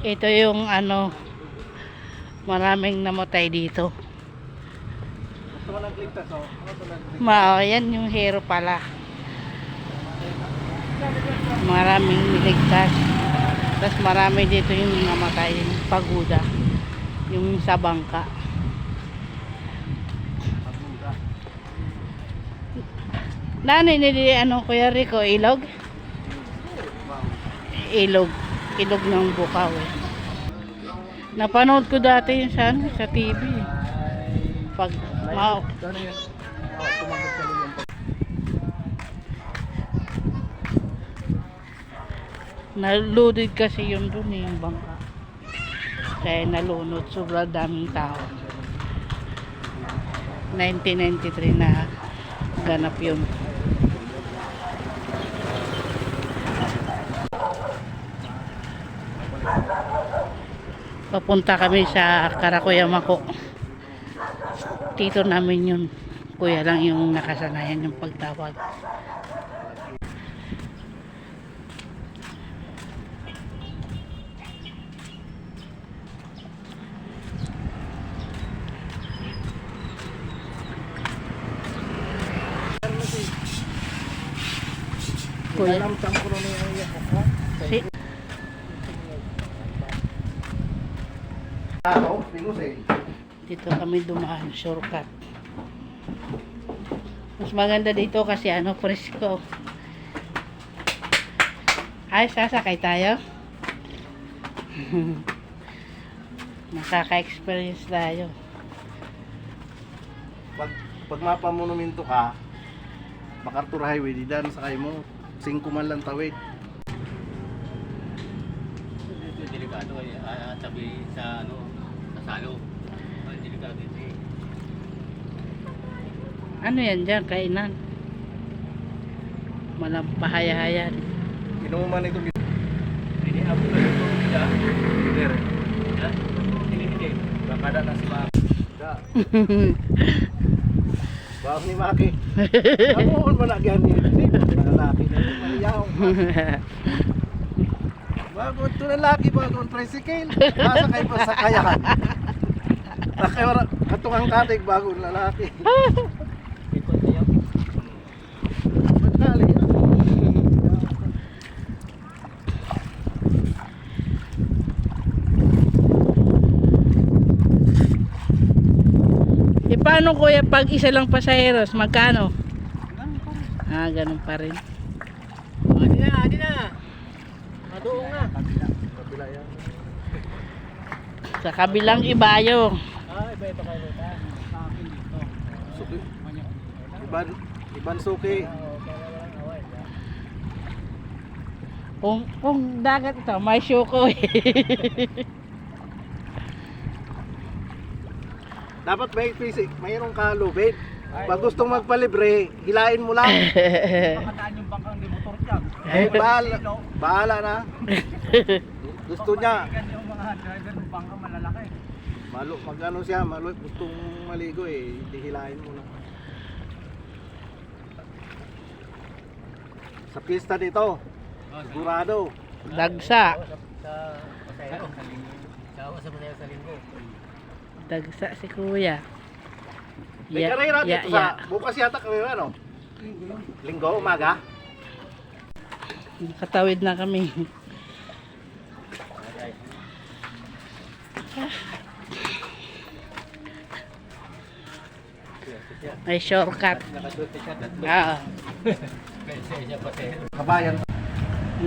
Ito yung ano, maraming namatay dito. Oh. Ma, yan yung hero pala. Maraming niligtas. Tapos marami dito yung namatay, yung paguda. Yung sa bangka. Nanay nili ano Kuya Rico, ilog? Ilog. Ilog ng bukaw eh. Napanood ko dati yun sa, ano, sa TV. Pag, ma, yan? Tumagot sa yung pag... naludid kasi yun dun eh, yung bangka. Kaya nalunod. Sobrang daming tao. 1993 na ganap yun. Papunta kami sa Karakuyamako. Tito namin yun. Kuya lang yung nakasanayan yung pagtawag. Kuya. Alam sa mo ni ang iyak ko. Si, Tao, pingus eh. Dito kami dumaan, shortcut. Mas maganda dito kasi ano, presko. Ay, sasakay tayo. Nakaka-experience tayo. Pag, pag mapamonumento ka, MacArthur Highway, di daan sakay mo. 5 man lang tawid. Delikado ay ah, tabi sa ano sa salo. Ang delikado ito. eh. Ano yan dyan, kainan? Malampahayahayan. Inuman ito. Hindi ako na ito. Leader. Ha? Hindi hindi. Bakada na si Maki. Bawas ni Maki. Ako man nagyan ni Mga lalaki na ito maliyaw. Bago ito lalaki, bago ang tricycle. Masakay pa sa kayahan. Sakay wala. Katungang katig, bago ang lalaki. E paano kuya pag isa lang pasaheros, magkano? Ah, ganun pa rin. Adi na, adi na. Maduong na. Kabila. Yan. Sa kabilang ibayo. Ah, iba ito kayo ta. Sa akin dito. Suki. Iban, iban suki. Kung, kung dagat ito, may syuko eh. Dapat may fisik, mayroong ka lubid. Pag gustong magpalibre, hilain mo lang. Pakataan yung dyan. Eh, bahala, bahala na. Gusto niya, yung mga driver ng bangka malalaki. malo, magano siya, malo, gustong maligo eh, hindi hilain mo na. Sa pista dito, sigurado. Dagsa. Sa sa linggo. Sa pasayro sa linggo. Dagsa si kuya. May Ya- karera dito ya. sa, bukas yata karera no? Linggo, umaga. Katawid na kami. May shortcut. Ah, pasayro. Kabayan.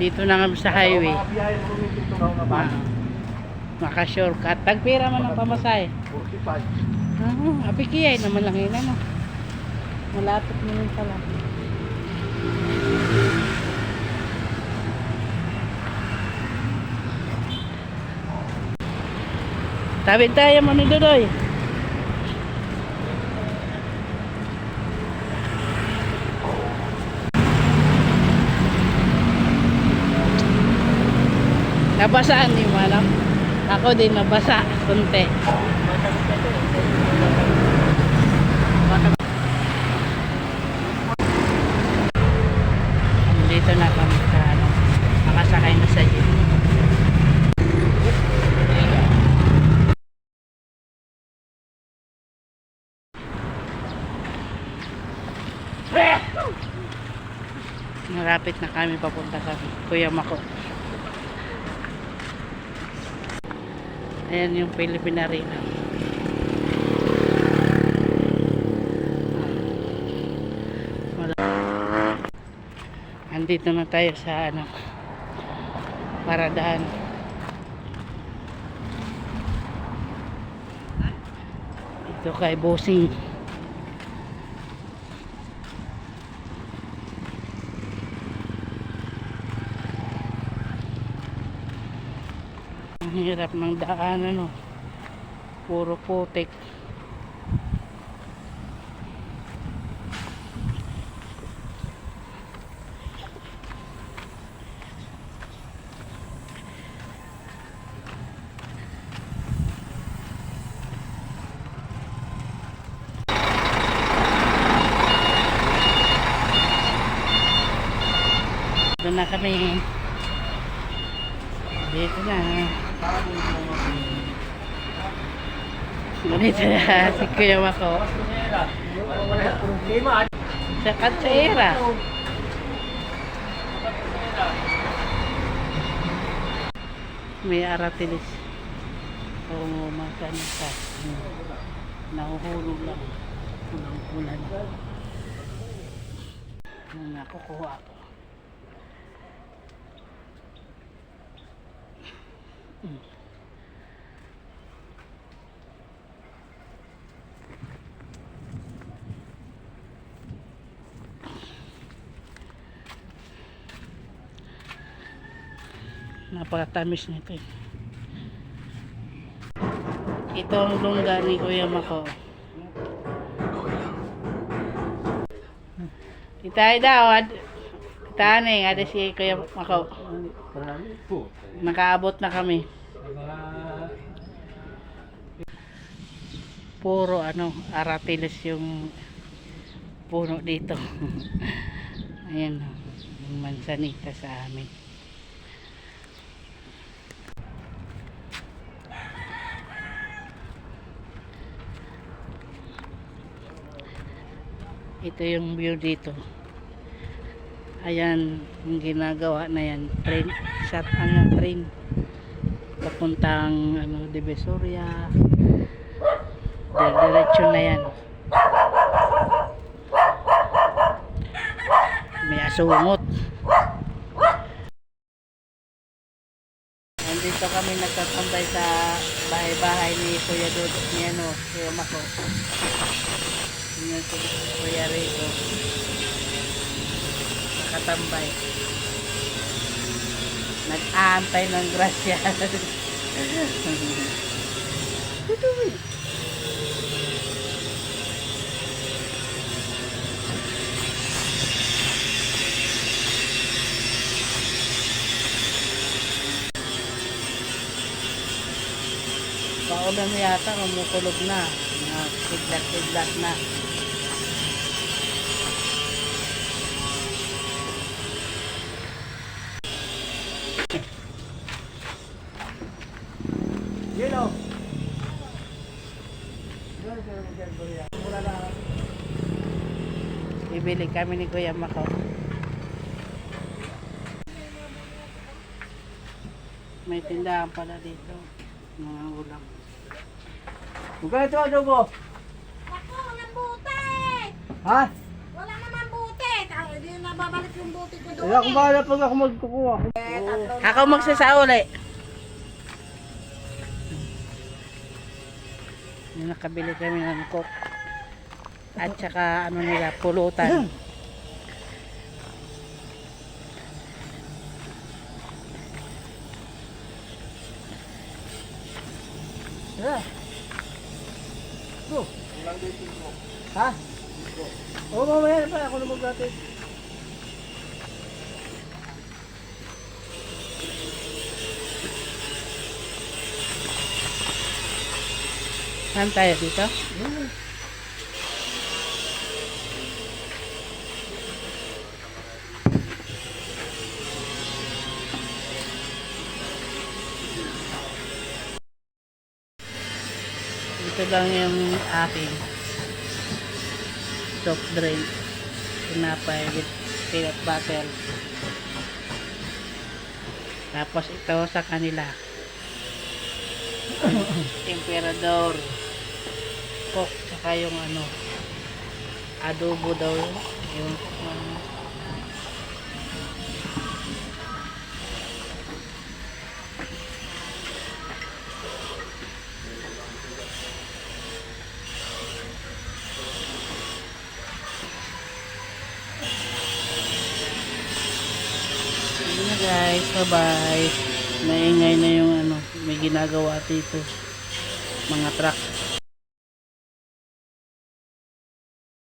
dito na kami sa highway. Ah, kabayan. Maka-shortcut. Tagpira man ang pamasay. 45. Ah, apikiyay naman lang yun ano. Malapit mo yun pala. Tawid tayo mo ni Dodoy. Nabasaan ni ano? Ako din nabasa, kunti. Dito na kami sa ano, makasakay na sa jeep. Malapit na kami papunta sa Kuya Mako. Ayan yung Philippine Arena. Andito na tayo sa ano paradahan. Ito kay Bossing. Ang hirap ng daan ano. Puro putik. Doon na kami. Dito na. Ganito na si Kuya Mako. Sa Katsera. May aratilis. Oo, magkano ka. Nahuhulog lang. Kulang-kulan. Nakukuha ko. Napakatamis nito eh. Ito ang lungga ni Kuya Mako. Itay daw, ad, tani, ada si Kuya Mako. Nakaabot na kami. Puro ano, aratiles yung puno dito. Ayan, yung mansanita sa amin. Ito yung view dito. Ayan, yung ginagawa na yan. Train, shot ano, train. Papuntang ano, Divisoria. Diretso na yan. May asungot. Nandito kami nagtatambay sa bahay-bahay ni Kuya Dodo ni ano, Kuya Mako. Yun si Kuya Rico. Nag-aantay ng grasya. Paulan na yata, kumukulog na. Mga kidlat-kidlat na. Bibili kami ni Kuya Mako. May tindahan pala dito. Mga ulam. Magkano ito adobo? Ako, walang buti! Ha? Wala naman buti! Hindi na babalik yung buti ko doon Kaya ako bahala pag ako magkukuha. eh. Ako magsasauli. Nakabili kami ng coke. At saka ano nila, pulutan. Ha? Oo, mamaya na pa ako na maglatid. Saan tayo dito? Ito lang yung aking soft drink. Tinapay with peanut butter. Tapos ito sa kanila. Emperador. Coke, saka yung ano, adobo daw yun. Yung, um, guys, bye-bye. Maingay na yung ano, may ginagawa dito. Mga truck.